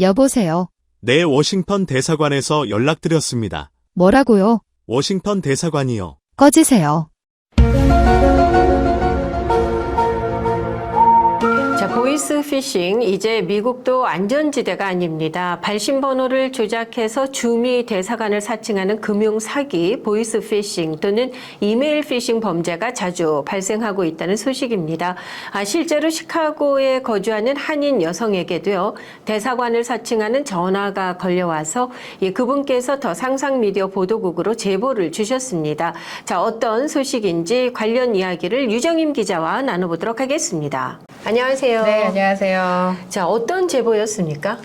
여보세요. 네, 워싱턴 대사관에서 연락드렸습니다. 뭐라고요? 워싱턴 대사관이요. 꺼지세요. 보이스 피싱. 이제 미국도 안전지대가 아닙니다. 발신 번호를 조작해서 주미 대사관을 사칭하는 금융 사기, 보이스 피싱 또는 이메일 피싱 범죄가 자주 발생하고 있다는 소식입니다. 아, 실제로 시카고에 거주하는 한인 여성에게도요, 대사관을 사칭하는 전화가 걸려와서 이 그분께서 더 상상 미디어 보도국으로 제보를 주셨습니다. 자, 어떤 소식인지 관련 이야기를 유정임 기자와 나눠보도록 하겠습니다. 안녕하세요. 네, 안녕하세요. 자, 어떤 제보였습니까?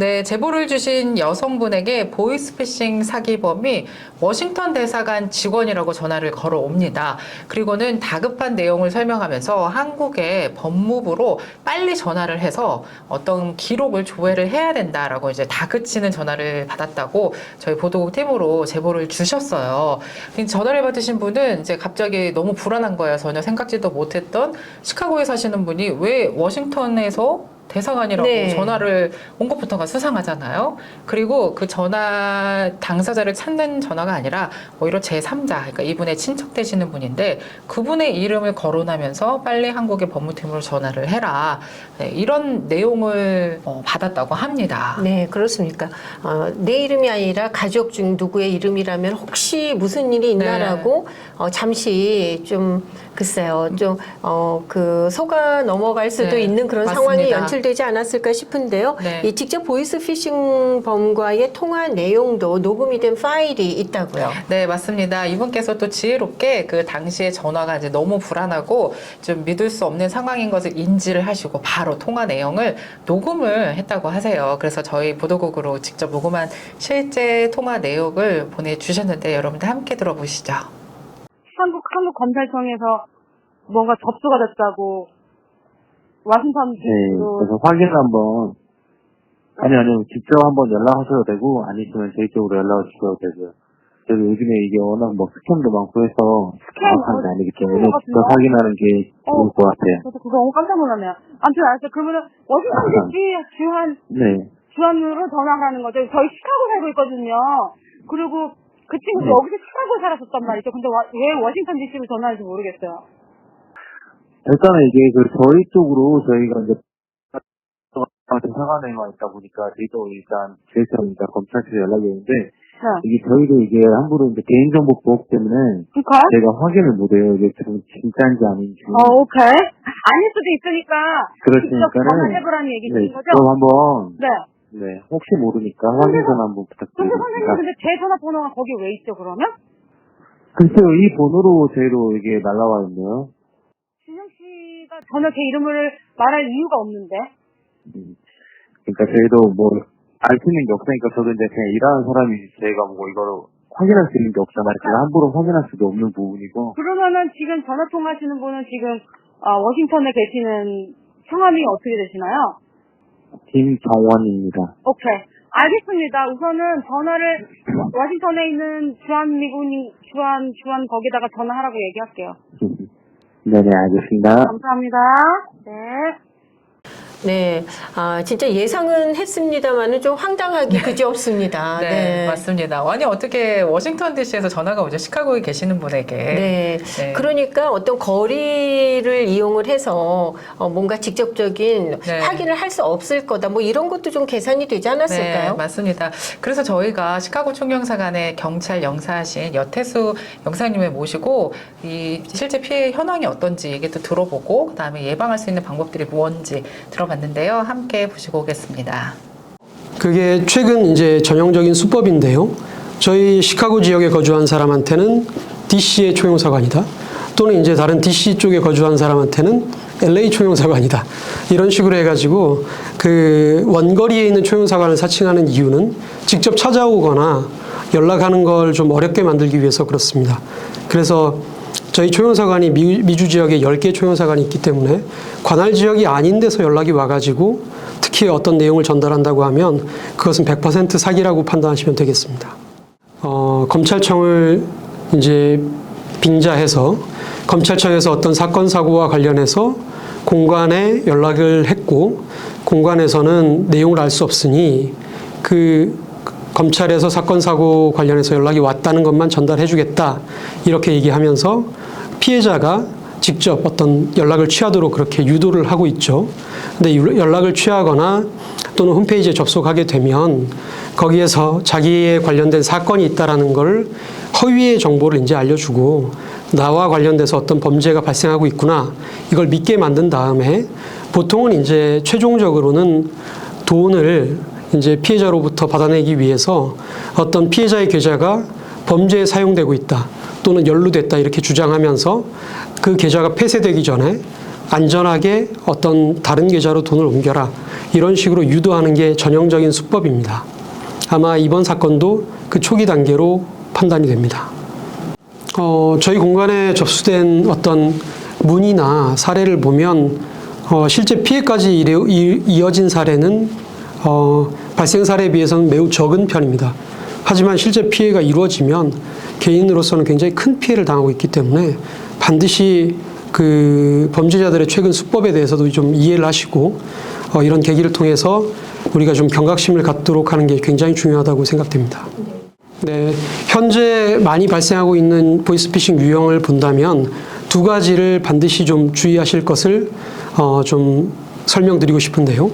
네, 제보를 주신 여성분에게 보이스피싱 사기범이 워싱턴 대사관 직원이라고 전화를 걸어옵니다. 그리고는 다급한 내용을 설명하면서 한국의 법무부로 빨리 전화를 해서 어떤 기록을 조회를 해야 된다라고 이제 다그치는 전화를 받았다고 저희 보도국 팀으로 제보를 주셨어요. 전화를 받으신 분은 이제 갑자기 너무 불안한 거예요. 전혀 생각지도 못했던 시카고에 사시는 분이 왜 워싱턴에서 대사관이라고 네. 전화를 온 것부터가 수상하잖아요. 그리고 그 전화 당사자를 찾는 전화가 아니라 오히려 제3자, 그러니까 이분의 친척 되시는 분인데 그분의 이름을 거론하면서 빨리 한국의 법무팀으로 전화를 해라. 네, 이런 내용을 어, 받았다고 합니다. 네, 그렇습니까? 어, 내 이름이 아니라 가족 중 누구의 이름이라면 혹시 무슨 일이 있나라고 어, 잠시 좀 글쎄요, 좀 어, 그 속아 넘어갈 수도 네, 있는 그런 맞습니다. 상황이 연출 되지 않았을까 싶은데요. 네. 이 직접 보이스 피싱 범과의 통화 내용도 녹음이 된 파일이 있다고요. 네, 맞습니다. 이분께서 또 지혜롭게 그 당시에 전화가 이제 너무 불안하고 좀 믿을 수 없는 상황인 것을 인지를 하시고 바로 통화 내용을 녹음을 했다고 하세요. 그래서 저희 보도국으로 직접 녹음한 실제 통화 내용을 보내주셨는데 여러분들 함께 들어보시죠. 한국 한국 검찰청에서 뭔가 접수가 됐다고 와싱턴 네, 도 그래서 확인 한번, 아니, 아니요, 직접 한번 연락하셔도 되고, 아니시면 저희 쪽으로 연락을 주셔도 되고요. 저희 요즘에 이게 워낙 뭐 스캠도 많고 해서 정확한 게 아니기 때문에 스캠 직접 확인하는 게 좋을 것 같아요. 저도 그거 너무 깜짝 놀랐네요. 아무튼 알았어요. 그러면은 워싱턴 DC 주한 네. 주한으로 전화가 하는 거죠. 저희 시카고 살고 있거든요. 그리고 그 친구도 네. 여기서 시카고 살았었단 말이죠. 근데 와- 왜 워싱턴 DC로 전화할지 모르겠어요. 일단은 이게 그 저희 쪽으로 저희가 이제 대사관에 와 있다 보니까 저희도 일단 제일처럼니까 검찰청에 연락이 오는데 네. 이게 저희도 이게 함부로 이제 개인정보 보호 때문에 그니까? 제가 확인을 못해요. 이게 좀 진짜인지 아닌지. 어, 오케이. 아닐 수도 있으니까 직접 그렇으니까는 전화해보라는 얘기신 네, 거죠? 그럼 한번 네. 네, 혹시 모르니까 확인 전화 한번 근데 선생님 부탁드립니다. 근데 제 전화번호가 거기 왜 있죠 그러면? 글쎄요, 이 번호로 저희로 이게 날라와 있네요. 전혀 제 이름을 말할 이유가 없는데. 음. 그러니까 저희도 뭐, 알 수 있는 게 없으니까 저도 이제 그냥 일하는 사람이 저희가 뭐 이거를 확인할 수 있는 게 없잖아요. 제가 함부로 확인할 수도 없는 부분이고. 그러면은 지금 전화 통화하시는 분은 지금 어, 워싱턴에 계시는 성함이 어떻게 되시나요? 김정원입니다. 오케이. 알겠습니다. 우선은 전화를 워싱턴에 있는 주한 미군이 주한 주한 거기다가 전화하라고 얘기할게요. 네네, 알겠습니다. 감사합니다. 네. 네, 아, 진짜 예상은 했습니다만은 좀 황당하기 그지 없습니다. 네, 맞습니다. 아니 어떻게 워싱턴 DC에서 전화가 오죠? 시카고에 계시는 분에게. 네. 네. 그러니까 어떤 거리를 이용을 해서 어, 뭔가 직접적인 네. 확인을 할 수 없을 거다. 뭐 이런 것도 좀 계산이 되지 네, 않았을까요? 맞습니다. 그래서 저희가 시카고 총경사관의 경찰 영사하신 여태수 영사님을 모시고 이 실제 피해 현황이 어떤지 얘기도 들어보고 그다음에 예방할 수 있는 방법들이 무엇인 지 들어봤는데요. 함께 보시고 오겠습니다. 그게 최근 이제 전형적인 수법인데요. 저희 시카고 지역에 거주한 사람한테는 DC의 총영사관이다. 또는 이제 다른 DC 쪽에 거주한 사람한테는 LA 총영사관이다. 이런 식으로 해가지고 그 원거리에 있는 총영사관을 사칭하는 이유는 직접 찾아오거나 연락하는 걸 좀 어렵게 만들기 위해서 그렇습니다. 그래서 저희 총영사관이 미, 미주 지역에 10개 총영사관이 있기 때문에 관할 지역이 아닌 데서 연락이 와가지고 특히 어떤 내용을 전달한다고 하면 그것은 100% 사기라고 판단하시면 되겠습니다. 어, 검찰청을 이제 빙자해서 검찰청에서 어떤 사건 사고와 관련해서 공관에 연락을 했고 공관에서는 내용을 알 수 없으니 그 검찰에서 사건 사고 관련해서 연락이 왔다는 것만 전달해 주겠다 이렇게 얘기하면서 피해자가 직접 어떤 연락을 취하도록 그렇게 유도를 하고 있죠. 근데 유- 연락을 취하거나 또는 홈페이지에 접속하게 되면 거기에서 자기에 관련된 사건이 있다라는 걸 허위의 정보를 이제 알려주고 나와 관련돼서 어떤 범죄가 발생하고 있구나 이걸 믿게 만든 다음에 보통은 이제 최종적으로는 돈을 이제 피해자로부터 받아내기 위해서 어떤 피해자의 계좌가 범죄에 사용되고 있다 또는 연루됐다 이렇게 주장하면서 그 계좌가 폐쇄되기 전에 안전하게 어떤 다른 계좌로 돈을 옮겨라 이런 식으로 유도하는 게 전형적인 수법입니다. 아마 이번 사건도 그 초기 단계로 판단이 됩니다. 어, 저희 공간에 접수된 어떤 문의나 사례를 보면 어, 실제 피해까지 이어진 사례는 어, 발생 사례에 비해서는 매우 적은 편입니다. 하지만 실제 피해가 이루어지면 개인으로서는 굉장히 큰 피해를 당하고 있기 때문에 반드시 그 범죄자들의 최근 수법에 대해서도 좀 이해를 하시고 어, 이런 계기를 통해서 우리가 좀 경각심을 갖도록 하는 게 굉장히 중요하다고 생각됩니다. 네, 현재 많이 발생하고 있는 보이스피싱 유형을 본다면 두 가지를 반드시 좀 주의하실 것을 어, 좀 설명드리고 싶은데요.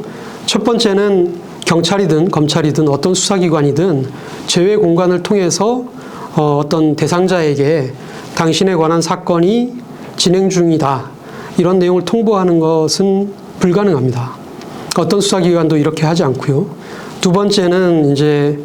첫 번째는 경찰이든 검찰이든 어떤 수사기관이든 제외 공간을 통해서 어, 어떤 대상자에게 당신에 관한 사건이 진행 중이다 이런 내용을 통보하는 것은 불가능합니다. 어떤 수사기관도 이렇게 하지 않고요. 두 번째는 이제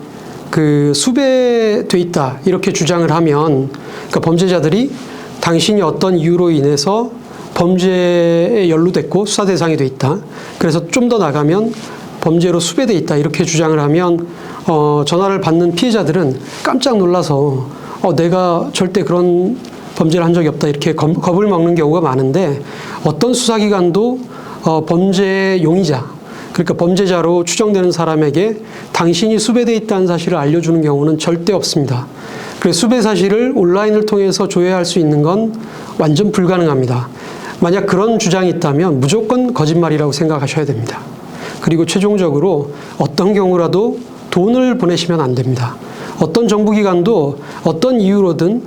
그 수배돼 있다 이렇게 주장을 하면 그러니까 범죄자들이 당신이 어떤 이유로 인해서 범죄에 연루됐고 수사 대상이 돼 있다. 그래서 좀 더 나가면 범죄로 수배돼 있다 이렇게 주장을 하면 어, 전화를 받는 피해자들은 깜짝 놀라서 어, 내가 절대 그런 범죄를 한 적이 없다 이렇게 겁, 겁을 먹는 경우가 많은데 어떤 수사기관도 어, 범죄 용의자 그러니까 범죄자로 추정되는 사람에게 당신이 수배돼 있다는 사실을 알려주는 경우는 절대 없습니다. 그래서 수배 사실을 온라인을 통해서 조회할 수 있는 건 완전 불가능합니다. 만약 그런 주장이 있다면 무조건 거짓말이라고 생각하셔야 됩니다. 그리고 최종적으로 어떤 경우라도 돈을 보내시면 안 됩니다. 어떤 정부기관도 어떤 이유로든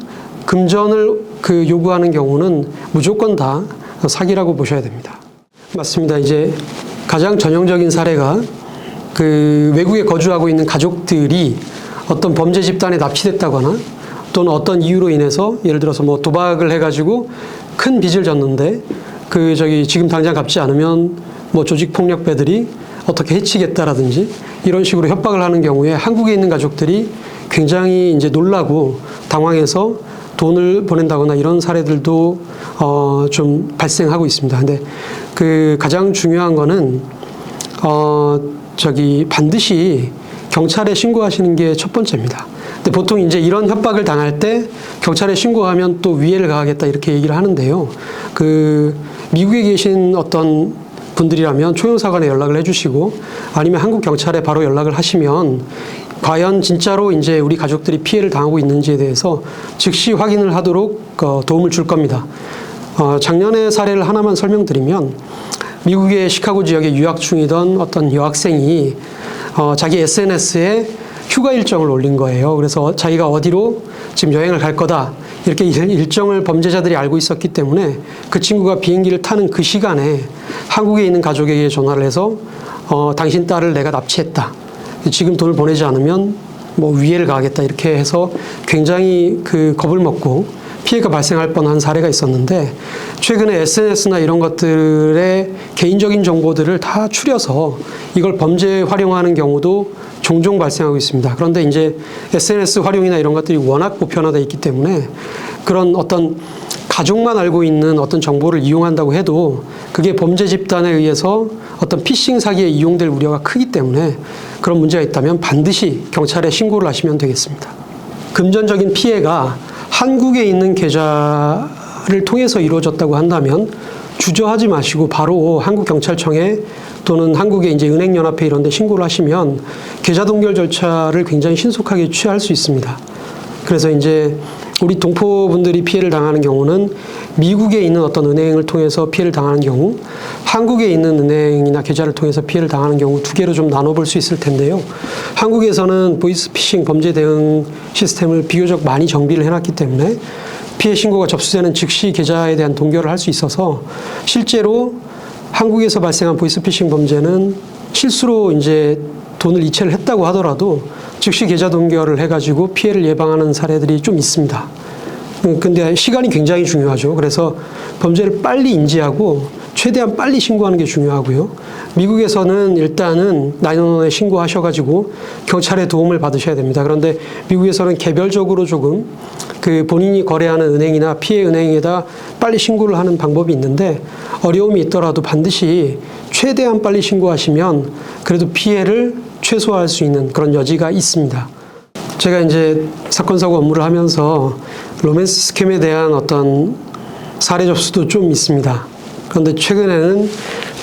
금전을 그 요구하는 경우는 무조건 다 사기라고 보셔야 됩니다. 맞습니다. 이제 가장 전형적인 사례가 그 외국에 거주하고 있는 가족들이 어떤 범죄 집단에 납치됐다거나 또는 어떤 이유로 인해서 예를 들어서 뭐 도박을 해가지고 큰 빚을 졌는데 그 저기 지금 당장 갚지 않으면 뭐 조직 폭력배들이 어떻게 해치겠다라든지 이런 식으로 협박을 하는 경우에 한국에 있는 가족들이 굉장히 이제 놀라고 당황해서 돈을 보낸다거나 이런 사례들도 어, 좀 발생하고 있습니다. 근데 그 가장 중요한 거는 어, 저기 반드시 경찰에 신고하시는 게 첫 번째입니다. 근데 보통 이제 이런 협박을 당할 때 경찰에 신고하면 또 위해를 가하겠다 이렇게 얘기를 하는데요. 그 미국에 계신 어떤 분들이라면 초용사관에 연락을 해주시고 아니면 한국 경찰에 바로 연락을 하시면 과연 진짜로 이제 우리 가족들이 피해를 당하고 있는지에 대해서 즉시 확인을 하도록 어, 도움을 줄 겁니다. 어, 작년의 사례를 하나만 설명드리면 미국의 시카고 지역에 유학 중이던 어떤 여학생이 어, 자기 SNS에 휴가 일정을 올린 거예요. 그래서 자기가 어디로 지금 여행을 갈 거다. 이렇게 일- 일정을 범죄자들이 알고 있었기 때문에 그 친구가 비행기를 타는 그 시간에 한국에 있는 가족에게 전화를 해서 어, 당신 딸을 내가 납치했다. 지금 돈을 보내지 않으면 뭐 위해를 가하겠다. 이렇게 해서 굉장히 그 겁을 먹고 피해가 발생할 뻔한 사례가 있었는데 최근에 SNS나 이런 것들의 개인적인 정보들을 다 추려서 이걸 범죄에 활용하는 경우도 종종 발생하고 있습니다. 그런데 이제 SNS 활용이나 이런 것들이 워낙 보편화되어 있기 때문에 그런 어떤 가족만 알고 있는 어떤 정보를 이용한다고 해도 그게 범죄 집단에 의해서 어떤 피싱 사기에 이용될 우려가 크기 때문에 그런 문제가 있다면 반드시 경찰에 신고를 하시면 되겠습니다. 금전적인 피해가 한국에 있는 계좌를 통해서 이루어졌다고 한다면 주저하지 마시고 바로 한국 경찰청에 또는 한국의 이제 은행연합회 이런 데 신고를 하시면 계좌 동결 절차를 굉장히 신속하게 취할 수 있습니다. 그래서 이제 우리 동포분들이 피해를 당하는 경우는 미국에 있는 어떤 은행을 통해서 피해를 당하는 경우, 한국에 있는 은행이나 계좌를 통해서 피해를 당하는 경우 두 개로 좀 나눠볼 수 있을 텐데요. 한국에서는 보이스피싱 범죄 대응 시스템을 비교적 많이 정비를 해놨기 때문에 피해 신고가 접수되는 즉시 계좌에 대한 동결을 할 수 있어서 실제로 한국에서 발생한 보이스피싱 범죄는 실수로 이제 돈을 이체를 했다고 하더라도 즉시 계좌 동결을 해가지고 피해를 예방하는 사례들이 좀 있습니다. 음, 근데 시간이 굉장히 중요하죠. 그래서 범죄를 빨리 인지하고 최대한 빨리 신고하는 게 중요하고요. 미국에서는 일단은 나인원에 신고하셔가지고 경찰의 도움을 받으셔야 됩니다. 그런데 미국에서는 개별적으로 조금 그 본인이 거래하는 은행이나 피해 은행에다 빨리 신고를 하는 방법이 있는데 어려움이 있더라도 반드시 최대한 빨리 신고하시면 그래도 피해를 최소화할 수 있는 그런 여지가 있습니다. 제가 이제 사건 사고 업무를 하면서 로맨스 스캠에 대한 어떤 사례 접수도 좀 있습니다. 그런데 최근에는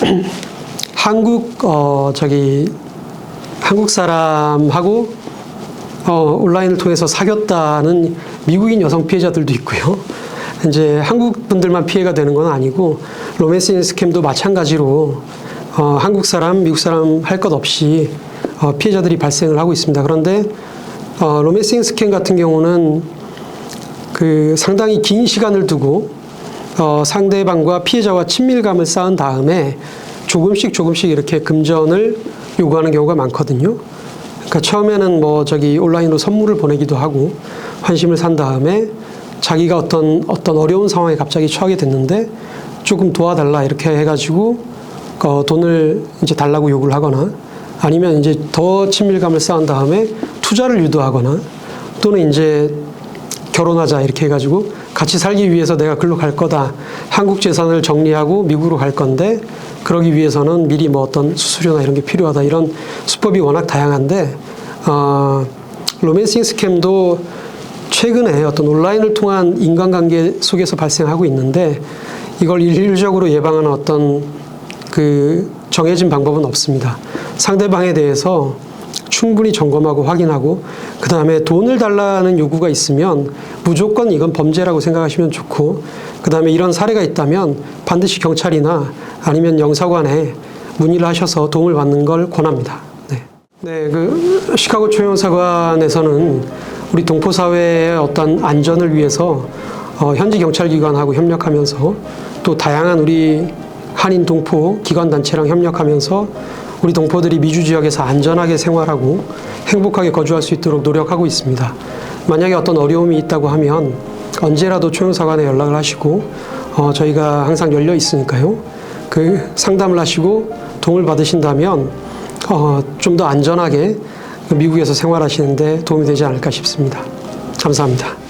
한국 어 저기 한국 사람하고 어 온라인을 통해서 사귀었다는 미국인 여성 피해자들도 있고요. 이제 한국 분들만 피해가 되는 건 아니고 로맨스 스캠도 마찬가지로 어 한국 사람, 미국 사람 할 것 없이 어 피해자들이 발생을 하고 있습니다. 그런데 어 로맨싱 스캠 같은 경우는 그 상당히 긴 시간을 두고 어 상대방과 피해자와 친밀감을 쌓은 다음에 조금씩 조금씩 이렇게 금전을 요구하는 경우가 많거든요. 그러니까 처음에는 뭐 저기 온라인으로 선물을 보내기도 하고 환심을 산 다음에 자기가 어떤 어떤 어려운 상황에 갑자기 처하게 됐는데 조금 도와달라 이렇게 해가지고 어 돈을 이제 달라고 요구를 하거나 아니면 이제 더 친밀감을 쌓은 다음에 투자를 유도하거나 또는 이제 결혼하자 이렇게 해가지고 같이 살기 위해서 내가 글로 갈 거다. 한국 재산을 정리하고 미국으로 갈 건데 그러기 위해서는 미리 뭐 어떤 수수료나 이런 게 필요하다. 이런 수법이 워낙 다양한데 어, 로맨싱 스캠도 최근에 어떤 온라인을 통한 인간관계 속에서 발생하고 있는데 이걸 일률적으로 예방하는 어떤 그 정해진 방법은 없습니다. 상대방에 대해서 충분히 점검하고 확인하고 그 다음에 돈을 달라는 요구가 있으면 무조건 이건 범죄라고 생각하시면 좋고 그 다음에 이런 사례가 있다면 반드시 경찰이나 아니면 영사관에 문의를 하셔서 도움을 받는 걸 권합니다. 네, 네, 그 시카고 초형사관에서는 우리 동포 사회의 어떤 안전을 위해서 어, 현지 경찰기관하고 협력하면서 또 다양한 우리 한인 동포 기관 단체랑 협력하면서 우리 동포들이 미주 지역에서 안전하게 생활하고 행복하게 거주할 수 있도록 노력하고 있습니다. 만약에 어떤 어려움이 있다고 하면 언제라도 초용사관에 연락을 하시고 어, 저희가 항상 열려 있으니까요. 그 상담을 하시고 도움을 받으신다면 어, 좀 더 안전하게 미국에서 생활하시는데 도움이 되지 않을까 싶습니다. 감사합니다.